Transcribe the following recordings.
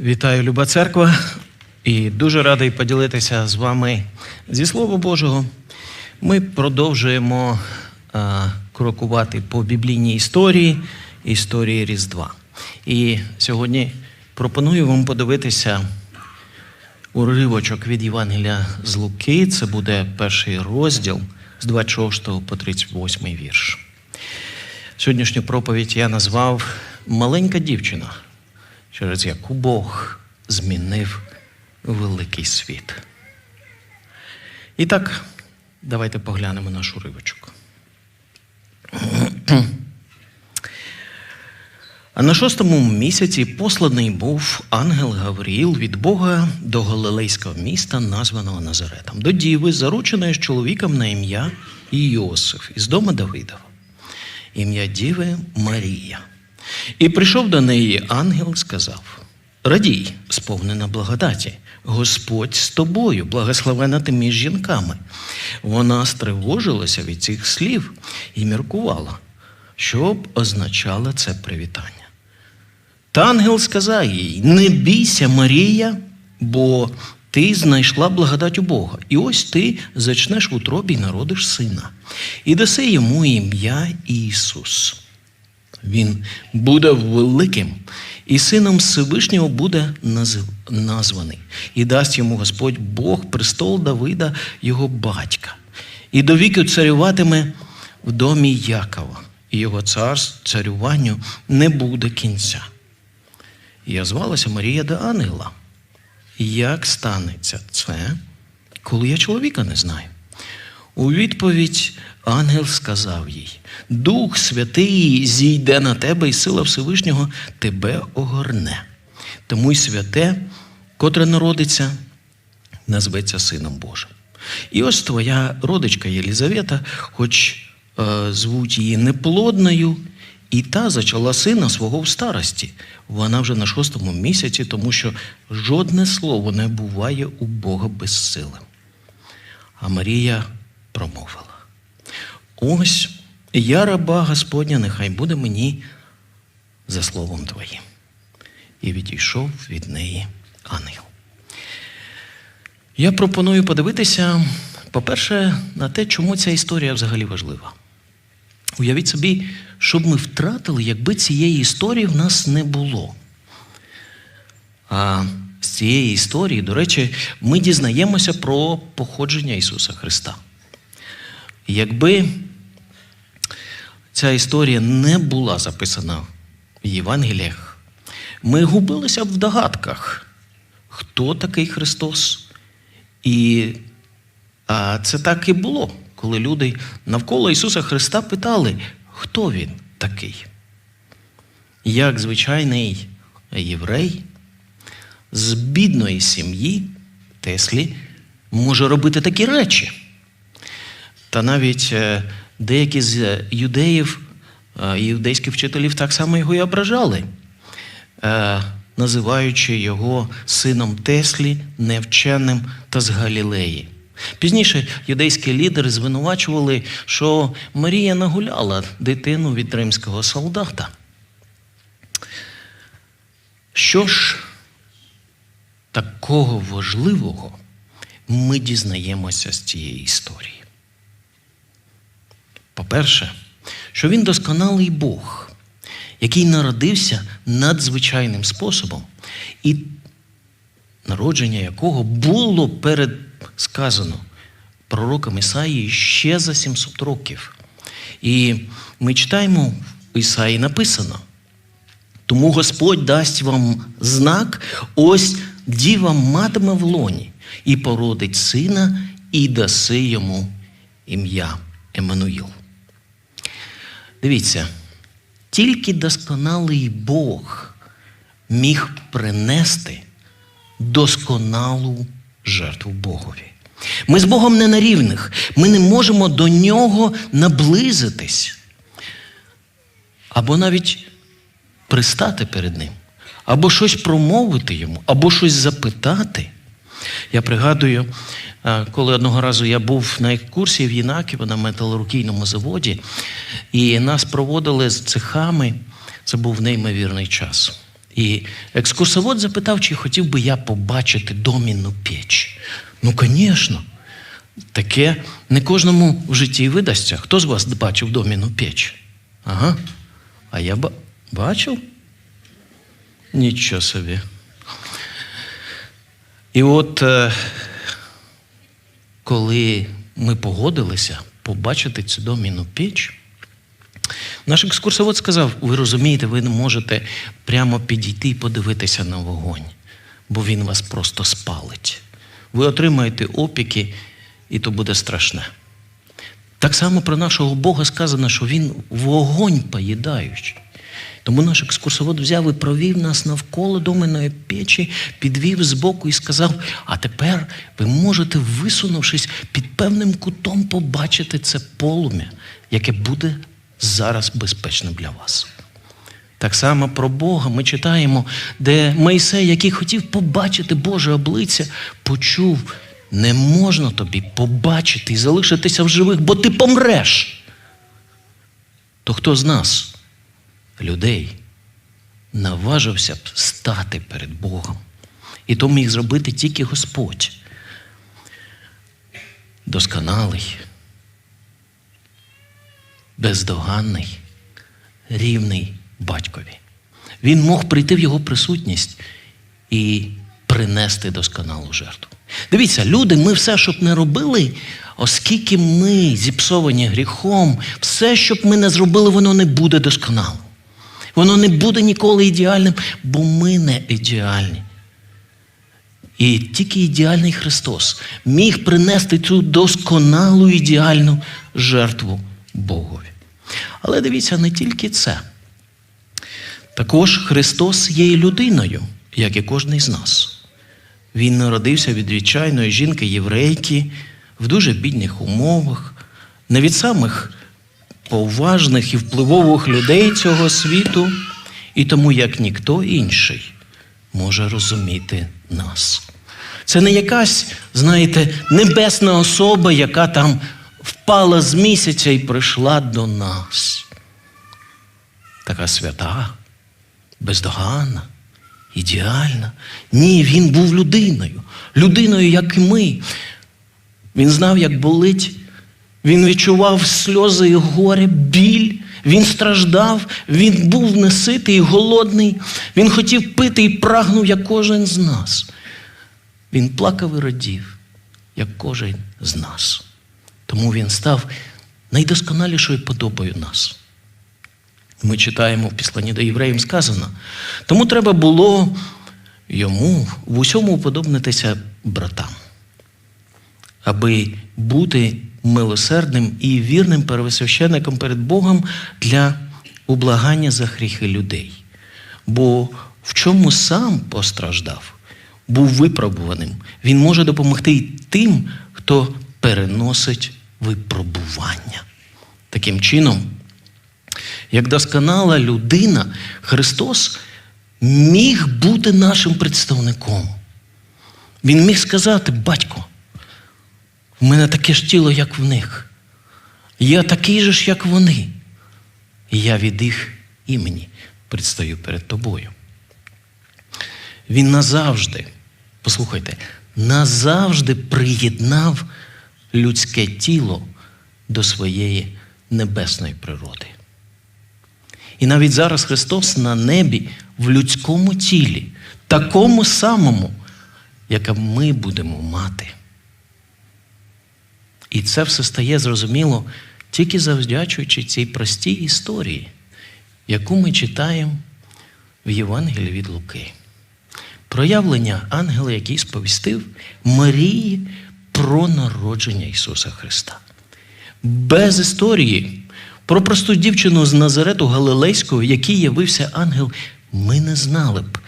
Вітаю, Люба Церква, і дуже радий поділитися з вами зі Слова Божого. Ми продовжуємо а, крокувати по біблійній історії, історії Різдва. І сьогодні пропоную вам подивитися уривочок від Євангелія з Луки. Це буде перший розділ з 26 по 38 вірш. Сьогоднішню проповідь я назвав Маленька дівчина, через яку Бог змінив великий світ. І так, давайте поглянемо наш уривочок. А на шостому місяці посланий був ангел Гавріїл від Бога до галилейського міста, названого Назаретом, до діви, зарученої з чоловіком на ім'я Іосиф із дому Давидова ім'я Діви Марія. І прийшов до неї ангел, сказав: Радій, сповнена благодаті, Господь з тобою, благословена ти між жінками. Вона стривожилася від цих слів і міркувала, що б означало це привітання. Та ангел сказав їй: Не бійся, Марія, бо ти знайшла благодать у Бога. І ось ти зачнеш в утробі і народиш сина. І даси йому ім'я Ісус. Він буде великим, і сином Всевишнього буде названий, і дасть йому Господь Бог престол Давида, його батька, і до віку царюватиме в домі Якова, і його царств царюванню не буде кінця. Я звалася Марія до ангела. Як станеться це, коли я чоловіка не знаю? У відповідь ангел сказав їй: Дух Святий зійде на тебе, і сила Всевишнього тебе огорне. Тому й святе, котре народиться, назветься Сином Божим. І ось твоя родичка Єлізавета, хоч е, звуть її неплодною, і та зачала сина свого в старості. Вона вже на шостому місяці, тому що жодне слово не буває у Бога безсилим. А Марія промовила: Ось я раба Господня, нехай буде мені за словом твоїм. І відійшов від неї ангел. Я пропоную подивитися, по-перше, на те, чому ця історія взагалі важлива. Уявіть собі, що б ми втратили, якби цієї історії в нас не було. А з цієї історії, до речі, ми дізнаємося про походження Ісуса Христа. Якби ця історія не була записана в Євангеліях, ми губилися б в догадках, хто такий Христос. І а це так і було, коли люди навколо Ісуса Христа питали, хто Він такий. Як звичайний єврей з бідної сім'ї Теслі може робити такі речі. Та навіть е, деякі з юдеїв, е, іудейських вчителів так само його і ображали, е, називаючи його сином Теслі, невченим та з Галілеї. Пізніше юдейські лідери звинувачували, що Марія нагуляла дитину від римського солдата. Що ж такого важливого ми дізнаємося з цієї історії? По-перше, що він досконалий Бог, який народився надзвичайним способом, і народження якого було передсказано пророком Ісаїї ще за 700 років. І ми читаємо в Ісаї написано. Тому Господь дасть вам знак, ось діва матиме в лоні, і породить сина, і даси йому ім'я Еммануїл. Дивіться, тільки досконалий Бог міг принести досконалу жертву Богові. Ми з Богом не на рівних, ми не можемо до нього наблизитись. Або навіть пристати перед ним, або щось промовити йому, або щось запитати. Я пригадую, е, коли одного разу я був на екскурсії в Єнаківо на металургійному заводі, і нас проводили з цехами. Це був неймовірний час. І екскурсовод запитав, чи хотів би я побачити домінну піч. Ну, звісно, таке не кожному в житті видасться. Хто з вас бачив доміну піч? Ага. А я ба- бачив? Нічого собі. І от е, коли ми погодилися побачити цю доміну піч, наш екскурсовод сказав: ви розумієте, ви не можете прямо підійти і подивитися на вогонь, бо він вас просто спалить. Ви отримаєте опіки, і то буде страшне. Так само про нашого Бога сказано, що Він вогонь поїдаючий. Тому наш екскурсовод взяв і провів нас навколо доменної печі, підвів збоку і сказав: а тепер ви можете, висунувшись під певним кутом, побачити це полум'я, яке буде зараз безпечним для вас. Так само про Бога ми читаємо, де Мойсей, який хотів побачити Боже обличчя, почув, не можна тобі побачити і залишитися в живих, бо ти помреш. То хто з нас, людей, наважився б стати перед Богом? І то міг зробити тільки Господь. Досконалий, бездоганний, рівний батькові. Він мог прийти в його присутність і принести досконалу жертву. Дивіться, люди, ми все, щоб не робили, оскільки ми зіпсовані гріхом, все, щоб ми не зробили, воно не буде досконалим. Воно не буде ніколи ідеальним, бо ми не ідеальні. І тільки ідеальний Христос міг принести цю досконалу ідеальну жертву Богові. Але дивіться, не тільки це. Також Христос є і людиною, як і кожен з нас. Він народився від звичайної жінки єврейки в дуже бідних умовах, не від самих поважних і впливових людей цього світу, і тому, як ніхто інший, може розуміти нас. Це не якась, знаєте, небесна особа, яка там впала з місяця і прийшла до нас. Така свята, бездоганна, ідеальна. Ні, він був людиною, людиною, як і ми. Він знав, як болить. Він відчував сльози і горе, біль. Він страждав, він був неситий і голодний. Він хотів пити і прагнув, як кожен з нас. Він плакав і радів, як кожен з нас. Тому він став найдосконалішою подобою нас. Ми читаємо в післанні до євреїв сказано. Тому треба було йому в усьому уподобнитися братам, аби бути милосердним і вірним первосвященником перед Богом для ублагання за гріхи людей. Бо в чому сам постраждав, був випробуваним, він може допомогти й тим, хто переносить випробування. Таким чином, як досконала людина, Христос міг бути нашим представником. Він міг сказати, батько, в мене таке ж тіло, як в них. Я такий же ж, як вони. І я від їх імені предстаю перед тобою. Він назавжди, послухайте, назавжди приєднав людське тіло до своєї небесної природи. І навіть зараз Христос на небі в людському тілі, такому самому, яке ми будемо мати. І це все стає зрозуміло тільки завдячуючи цій простій історії, яку ми читаємо в Євангелії від Луки. Проявлення ангела, який сповістив Марії про народження Ісуса Христа. Без історії про просту дівчину з Назарету Галилейського, який явився ангел, ми не знали б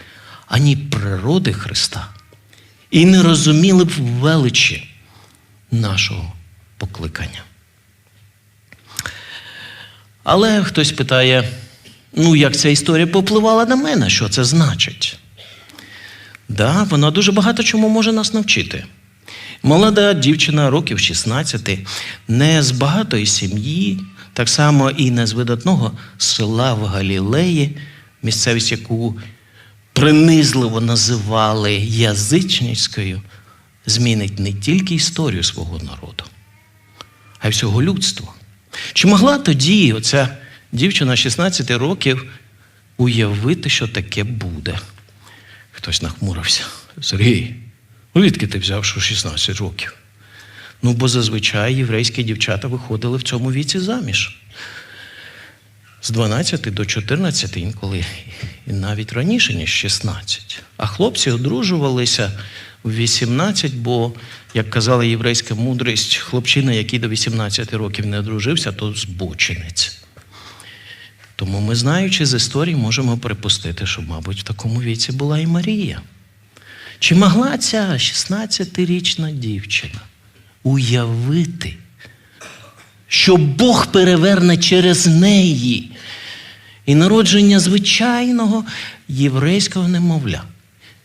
ані природи Христа і не розуміли б величі нашого покликання. Але хтось питає: ну, як ця історія попливала на мене, що це значить? Да, вона дуже багато чому може нас навчити. Молода дівчина років 16, не з багатої сім'ї, так само і не з видатного села в Галілеї, місцевість, яку принизливо називали язичницькою, змінить не тільки історію свого народу, а й всього людства. Чи могла тоді оця дівчина 16 років уявити, що таке буде? Хтось нахмурився. Сергій, звідки ти взяв, що 16 років? Ну, бо зазвичай єврейські дівчата виходили в цьому віці заміж. З 12 до 14, інколи і навіть раніше, ніж 16. А хлопці одружувалися в 18, бо, як казала єврейська мудрість, хлопчина, який до 18 років не одружився, то збочинець. Тому ми, знаючи з історії, можемо припустити, що, мабуть, в такому віці була і Марія. Чи могла ця 16-річна дівчина уявити, що Бог переверне через неї і народження звичайного єврейського немовля?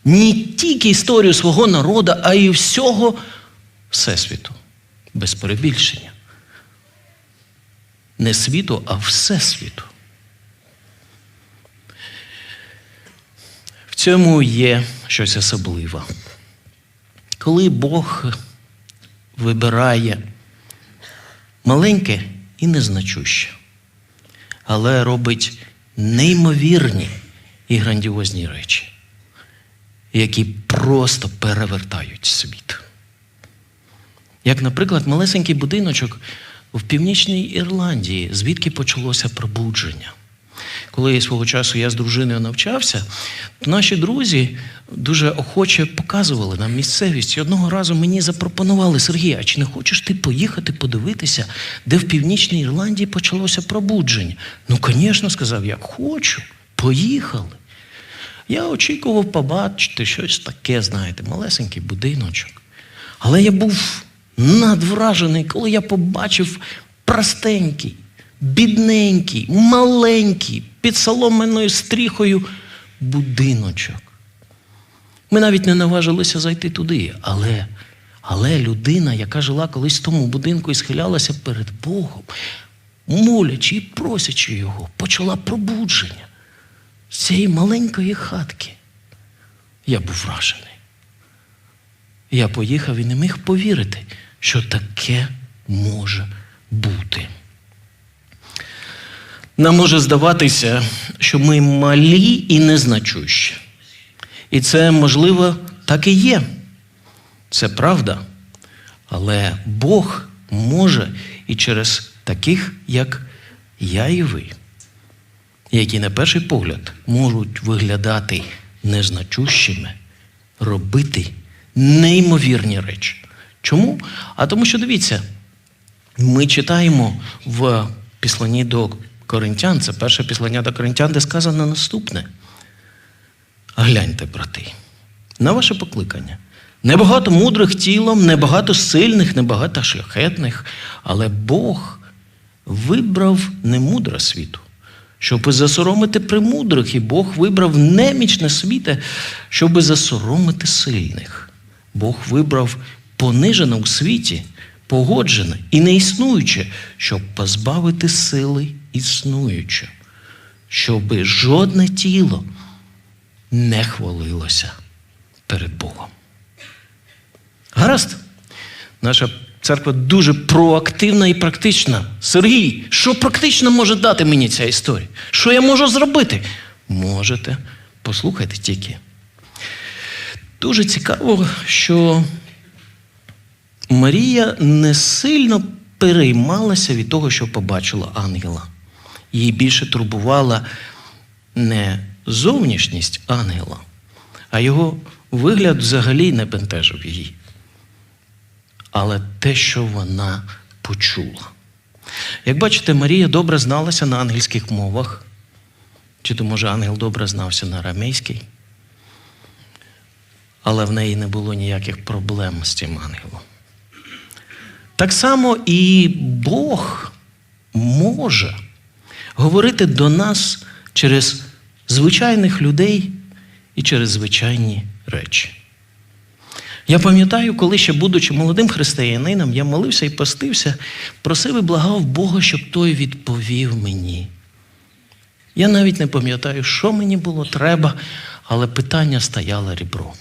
Не тільки історію свого народу, а й всього Всесвіту, без перебільшення. Не світу, а Всесвіту. В цьому є щось особливе. Коли Бог вибирає маленьке і незначуще, але робить неймовірні і грандіозні речі, які просто перевертають світ. Як, наприклад, малесенький будиночок в Північній Ірландії, звідки почалося пробудження. Коли свого часу я з дружиною навчався, то наші друзі дуже охоче показували нам місцевість. І одного разу мені запропонували Сергій, а чи не хочеш ти поїхати подивитися, де в Північній Ірландії почалося пробудження? Ну, звісно, сказав я, хочу, поїхали. Я очікував побачити щось таке, знаєте, малесенький будиночок. Але я був надвражений, коли я побачив простенький, бідненький, маленький, під соломеною стріхою будиночок. Ми навіть не наважилися зайти туди, але, але людина, яка жила колись в тому будинку і схилялася перед Богом, молячи і просячи його, почала пробудження з цієї маленької хатки. Я був вражений. Я поїхав і не міг повірити, що таке може бути. Нам може здаватися, що ми малі і незначущі. І це, можливо, так і є. Це правда. Але Бог може і через таких, як я і ви, які на перший погляд можуть виглядати незначущими, робити неймовірні речі. Чому? А тому що дивіться, ми читаємо в післанні до Коринтян, це перше післання до Коринтян, де сказано наступне. Гляньте, брати, на ваше покликання. Небагато мудрих тілом, небагато сильних, небагато шляхетних, але Бог вибрав немудре світу, щоб засоромити премудрих, і Бог вибрав немічне світе, щоб засоромити сильних. Бог вибрав понижене у світі, погоджене і неіснуюче, щоб позбавити сили існуюче, щоб жодне тіло не хвалилося перед Богом. Гаразд, наша церква дуже проактивна і практична. Сергій, що практично може дати мені ця історія? Що я можу зробити? Можете, послухайте тільки. Дуже цікаво, що Марія не сильно переймалася від того, що побачила ангела. Її більше турбувала не зовнішність ангела, а його вигляд взагалі не бентежив її. Але те, що вона почула. Як бачите, Марія добре зналася на ангельських мовах. Чи то, може, ангел добре знався на арамейській? Але в неї не було ніяких проблем з цим ангелом. Так само і Бог може говорити до нас через звичайних людей і через звичайні речі. Я пам'ятаю, коли ще, будучи молодим християнином, я молився і постився, просив і благав Бога, щоб той відповів мені. Я навіть не пам'ятаю, що мені було треба, але питання стояло рібро.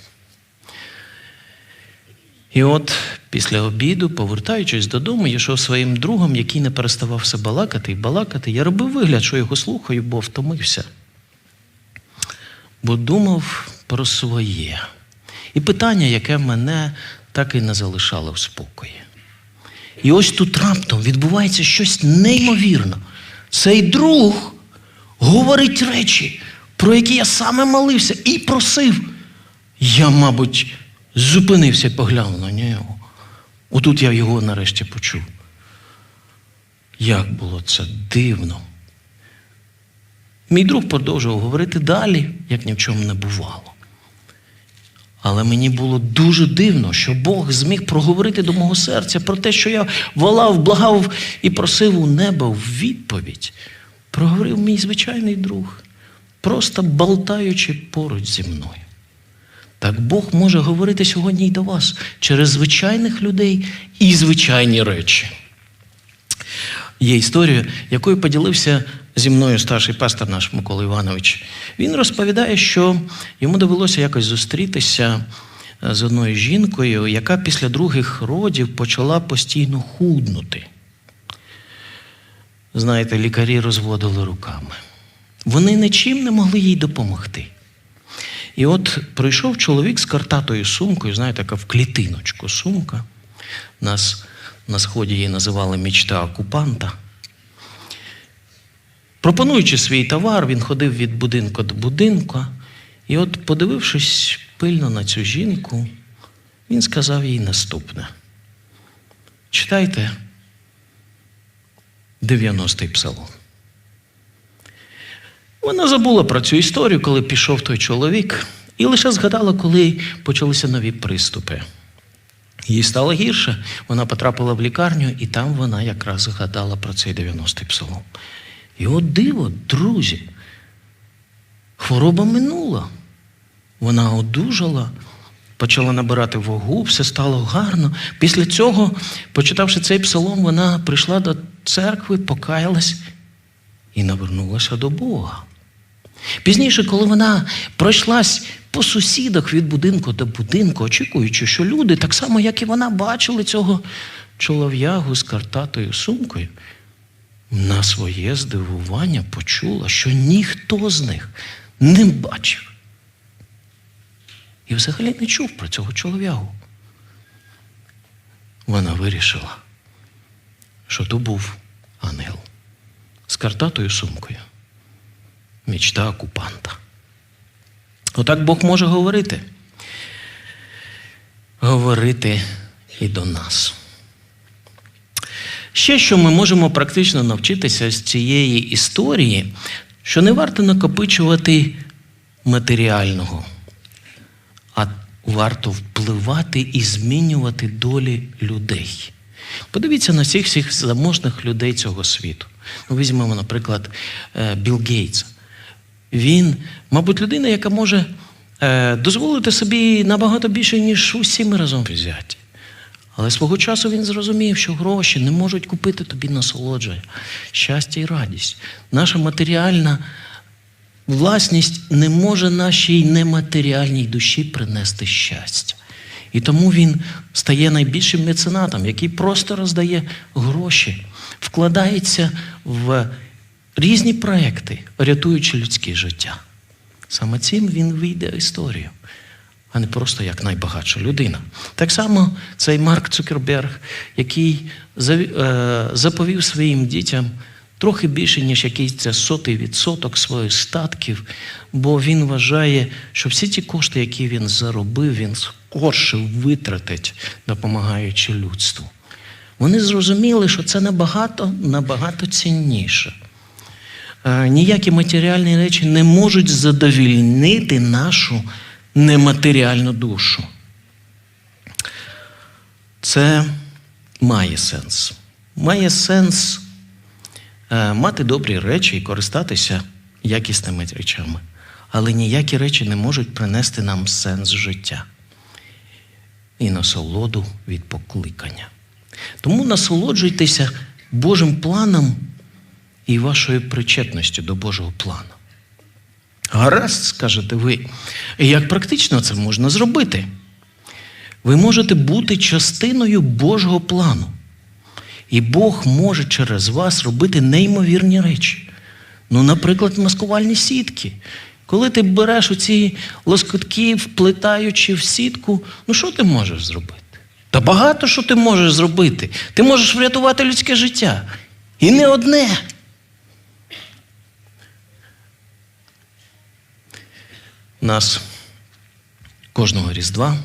І от після обіду, повертаючись додому, я йшов своїм другом, який не переставався балакати і балакати. Я робив вигляд, що його слухаю, бо втомився. Бо думав про своє. І питання, яке мене так і не залишало в спокої. І ось тут раптом відбувається щось неймовірне. Цей друг говорить речі, про які я саме молився і просив. Я, мабуть, зупинився і поглянув на нього. Отут я його нарешті почув. Як було це дивно. Мій друг продовжував говорити далі, як ні в чому не бувало. Але мені було дуже дивно, що Бог зміг проговорити до мого серця про те, що я волав, благав і просив у неба в відповідь. Проговорив мій звичайний друг, просто болтаючи поруч зі мною. Так Бог може говорити сьогодні і до вас через звичайних людей і звичайні речі. Є історія, якою поділився зі мною старший пастор наш Микола Іванович. Він розповідає, що йому довелося якось зустрітися е, з одною жінкою, яка після других родів почала постійно худнути. Знаєте, лікарі розводили руками. Вони нічим не могли їй допомогти. І от прийшов чоловік з картатою сумкою, знаєте, така в клітиночку сумка. Нас на сході її називали мічта окупанта. Пропонуючи свій товар, він ходив від будинку до будинку. І от, подивившись пильно на цю жінку, він сказав їй наступне. Читайте 90-й псалом. Вона забула про цю історію, коли пішов той чоловік, і лише згадала, коли почалися нові приступи. Їй стало гірше, вона потрапила в лікарню, і там вона якраз згадала про цей 90-й псалом. І от диво, друзі, хвороба минула. Вона одужала, почала набирати вагу, все стало гарно. Після цього, почитавши цей псалом, вона прийшла до церкви, покаялась і навернулася до Бога. Пізніше, коли вона пройшлась по сусідах від будинку до будинку, очікуючи, що люди, так само, як і вона, бачили цього чолов'ягу з картатою сумкою, на своє здивування почула, що ніхто з них не бачив. І взагалі не чув про цього чолов'ягу. Вона вирішила, що то був ангел з картатою сумкою. Мічта окупанта. Отак Бог може говорити. Говорити і до нас. Ще що ми можемо практично навчитися з цієї історії, що не варто накопичувати матеріального, а варто впливати і змінювати долі людей. Подивіться на всіх всіх заможних людей цього світу. Ну, Візьмемо, наприклад, е, Білл Гейтса. Він, мабуть, людина, яка може е, дозволити собі набагато більше, ніж усі ми разом взяті. Але свого часу він зрозумів, що гроші не можуть купити тобі насолодження, щастя і радість. Наша матеріальна власність не може нашій нематеріальній душі принести щастя. І тому він стає найбільшим меценатом, який просто роздає гроші, вкладається в різні проекти, рятуючи людське життя. Саме цим він вийде в історію, а не просто як найбагатша людина. Так само цей Марк Цукерберг, який заповів своїм дітям трохи більше, ніж якийсь це сотий відсоток своїх статків, бо він вважає, що всі ті кошти, які він заробив, він скорше витратить, допомагаючи людству. Вони зрозуміли, що це набагато, набагато цінніше. Ніякі матеріальні речі не можуть задовільнити нашу нематеріальну душу. Це має сенс. Має сенс мати добрі речі і користатися якісними речами. Але ніякі речі не можуть принести нам сенс життя і насолоду від покликання. Тому насолоджуйтеся Божим планом і вашою причетністю до Божого плану. Гаразд, скажете ви. Як практично це можна зробити? Ви можете бути частиною Божого плану. І Бог може через вас робити неймовірні речі. Ну, наприклад, маскувальні сітки. Коли ти береш оці лоскутки, вплетаючи в сітку, ну що ти можеш зробити? Та багато що ти можеш зробити. Ти можеш врятувати людське життя. І не одне. Нас кожного Різдва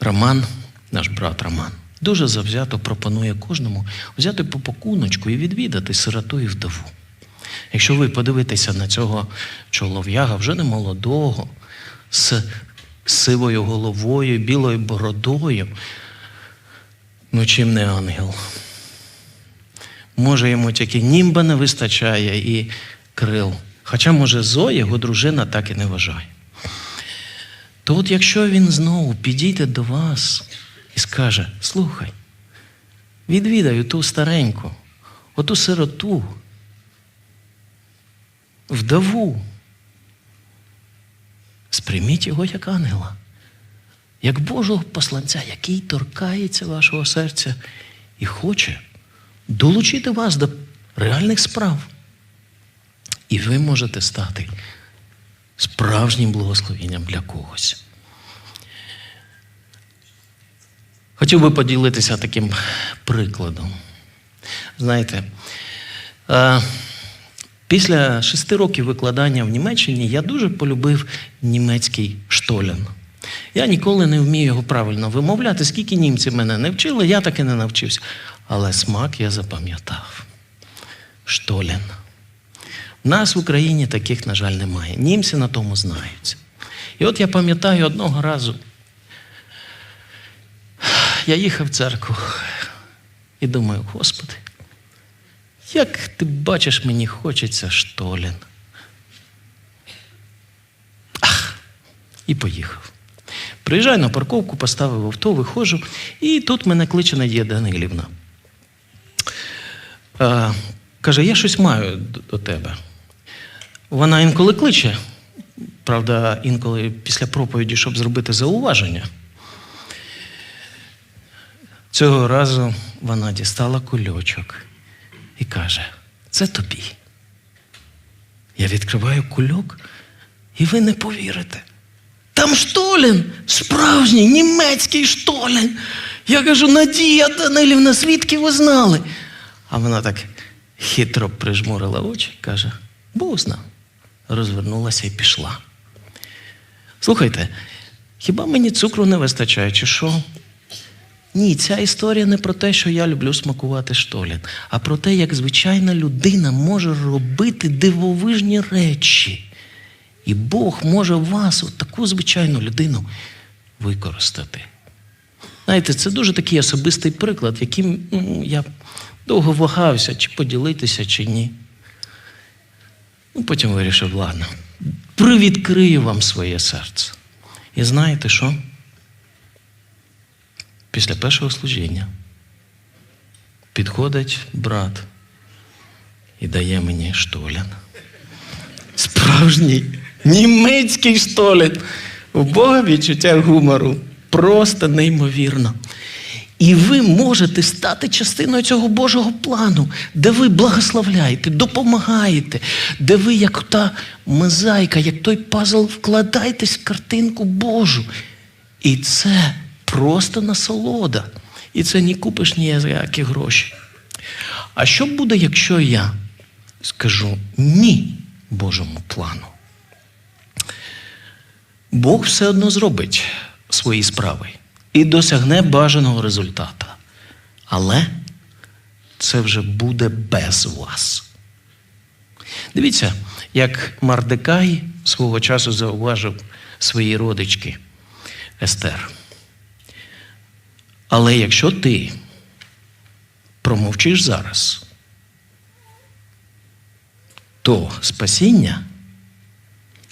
Роман, наш брат Роман, дуже завзято пропонує кожному взяти по пакуночку і відвідати сироту і вдову. Якщо ви подивитеся на цього чолов'яга, вже не молодого, з сивою головою, білою бородою, ну чим не ангел. Може, йому тільки німба не вистачає і крил. Хоча, може, Зоя, його дружина, так і не вважає. То от якщо він знову підійде до вас і скаже: слухай, відвідай ту стареньку, оту сироту, вдову, сприйміть його як ангела, як Божого посланця, який торкається вашого серця і хоче долучити вас до реальних справ. І ви можете стати справжнім благословенням для когось. Хотів би поділитися таким прикладом. Знаєте, після шести років викладання в Німеччині я дуже полюбив німецький штолян. Я ніколи не вмію його правильно вимовляти, скільки німці мене не вчили, я таки не навчився. Але смак я запам'ятав. Штолян. Нас в Україні таких, на жаль, немає. Німці на тому знаються. І от я пам'ятаю одного разу, я їхав в церкву і думаю, Господи, як ти бачиш, мені хочеться штолін. Ах, і поїхав. Приїжджаю на парковку, поставив авто, виходжу, і тут мене кличе Надія Данилівна. Е, каже, я щось маю до тебе. Вона інколи кличе, правда, інколи після проповіді, щоб зробити зауваження. Цього разу вона дістала кульочок і каже: це тобі. Я відкриваю кульок, і ви не повірите. Там штолін, справжній німецький штолін. Я кажу, Надія Данилівна, звідки ви знали? А вона так хитро прижмурила очі і каже: Бог знав. Розвернулася і пішла. Слухайте, хіба мені цукру не вистачає, чи що? Ні, ця історія не про те, що я люблю смакувати штолін, а про те, як звичайна людина може робити дивовижні речі. І Бог може вас, от таку звичайну людину, використати. Знаєте, це дуже такий особистий приклад, яким ну, я довго вагався, чи поділитися, чи ні. Ну, потім вирішив, ладно, привідкрию вам своє серце. І знаєте що? Після першого служіння підходить брат і дає мені штолян. Справжній німецький штолян. У Бога відчуття гумору. Просто неймовірно. І ви можете стати частиною цього Божого плану, де ви благословляєте, допомагаєте, де ви, як та мозаїка, як той пазл, вкладаєтесь в картинку Божу. І це просто насолода. І це не купиш ніякі гроші. А що буде, якщо я скажу ні Божому плану? Бог все одно зробить свої справи і досягне бажаного результата. Але це вже буде без вас. Дивіться, як Мардекай свого часу зауважив своїй родички Естер. Але якщо ти промовчиш зараз, то спасіння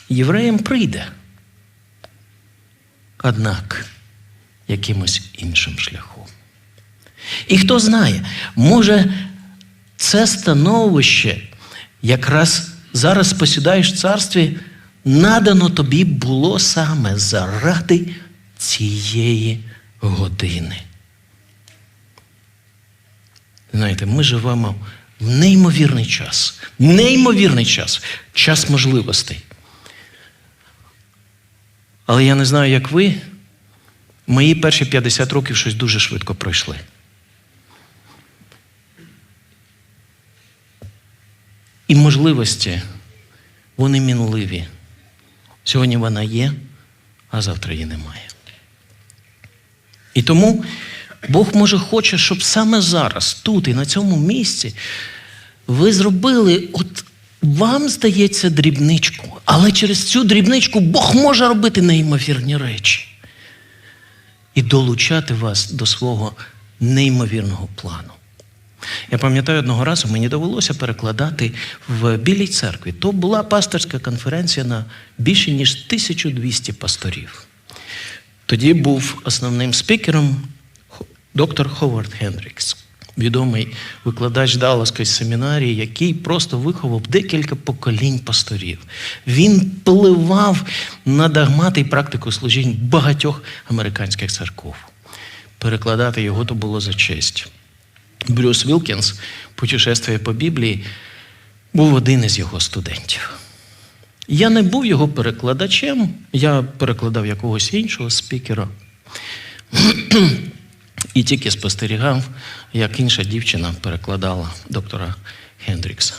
євреям прийде. Однак якимось іншим шляхом. І хто знає, може, це становище якраз зараз посідаєш в царстві, надано тобі було саме заради цієї години. Знаєте, ми живемо в неймовірний час. Неймовірний час, час можливостей. Але я не знаю, як ви, мої перші 50 років щось дуже швидко пройшли. І можливості, вони мінливі. Сьогодні вона є, а завтра її немає. І тому Бог може хоче, щоб саме зараз, тут і на цьому місці, ви зробили, от вам здається, дрібничку, але через цю дрібничку Бог може робити неймовірні речі і долучати вас до свого неймовірного плану. Я пам'ятаю, одного разу мені довелося перекладати в Білій церкві. То була пасторська конференція на більше ніж 1200 пасторів. Тоді був основним спікером доктор Ховард Хендрікс, відомий викладач Далласької семінарії, який просто виховав декілька поколінь пасторів. Він пливав на догмати і практику служінь багатьох американських церков. Перекладати його то було за честь. Брюс Вілкінс, путешествує по Біблії, був один із його студентів. Я не був його перекладачем, я перекладав якогось іншого спікера. І тільки спостерігав, як інша дівчина перекладала доктора Хендрікса.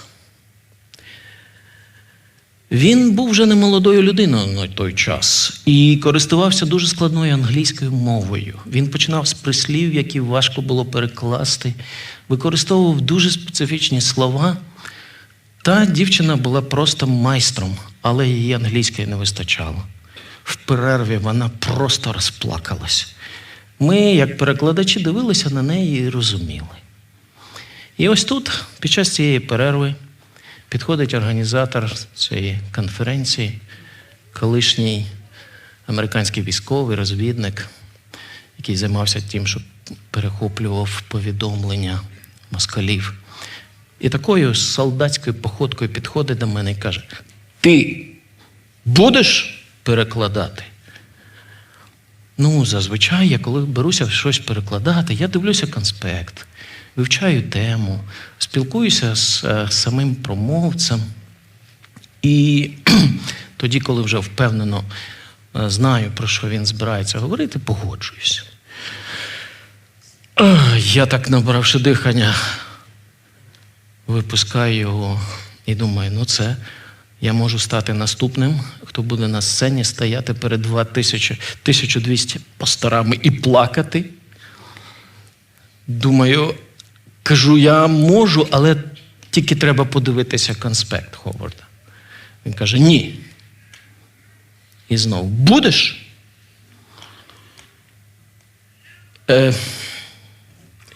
Він був вже не молодою людиною на той час і користувався дуже складною англійською мовою. Він починав з прислів, які важко було перекласти, використовував дуже специфічні слова. Та дівчина була просто майстром, але її англійської не вистачало. В перерві вона просто розплакалась. Ми, як перекладачі, дивилися на неї і розуміли. І ось тут, під час цієї перерви, підходить організатор цієї конференції, колишній американський військовий розвідник, який займався тим, що перехоплював повідомлення москалів. І такою солдатською походкою підходить до мене і каже: Ти будеш перекладати? Ну, зазвичай, я коли беруся щось перекладати, я дивлюся конспект, вивчаю тему, спілкуюся з е, самим промовцем. І тоді, коли вже впевнено е, знаю, про що він збирається говорити, погоджуюся. Е, Я так набравши дихання, випускаю його і думаю, ну це я можу стати наступним, хто буде на сцені стояти перед 2000, 1200 пасторами і плакати. Думаю, кажу, я можу, але тільки треба подивитися конспект Ховарда. Він каже: ні. І знову будеш? Е,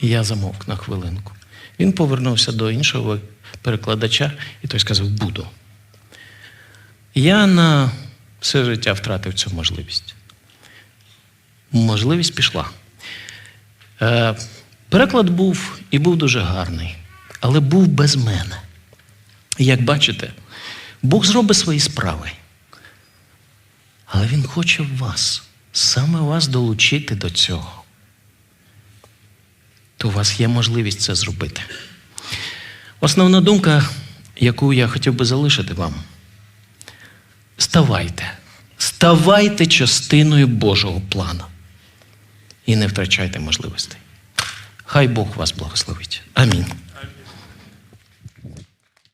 я замовк на хвилинку. Він повернувся до іншого перекладача, і той сказав: буду. Я на все життя втратив цю можливість. Можливість пішла. Е, переклад був і був дуже гарний, але був без мене. Як бачите, Бог зробить свої справи. Але Він хоче вас, саме вас долучити до цього. То у вас є можливість це зробити. Основна думка, яку я хотів би залишити вам. Ставайте, ставайте частиною Божого плану і не втрачайте можливостей. Хай Бог вас благословить. Амінь.